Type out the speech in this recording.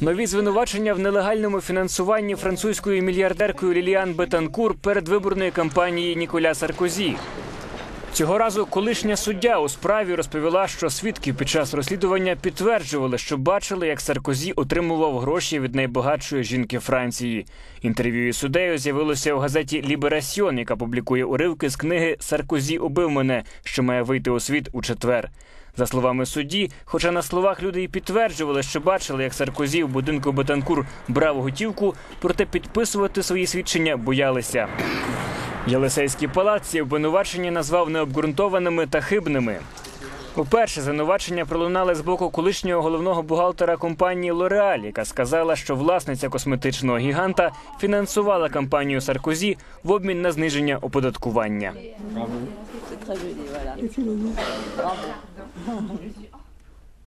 Нові звинувачення в нелегальному фінансуванні французькою мільярдеркою Ліліан Бетанкур передвиборної кампанії Ніколя Саркозі. Цього разу колишня суддя у справі розповіла, що свідки під час розслідування підтверджували, що бачили, як Саркозі отримував гроші від найбагатшої жінки Франції. Інтерв'ю із суддею з'явилося у газеті Ліберасьйон, яка публікує уривки з книги Саркозі убив мене, що має вийти у світ у четвер. За словами судді, хоча на словах люди і підтверджували, що бачили, як Саркозі в будинку Бетанкур брав готівку, проте підписувати свої свідчення боялися. Єлисейський палац ці обвинувачення назвав необґрунтованими та хибними. Уперше звинувачення пролунали з боку колишнього головного бухгалтера компанії Лореаль, яка сказала, що власниця косметичного гіганта фінансувала кампанію Саркозі в обмін на зниження оподаткування.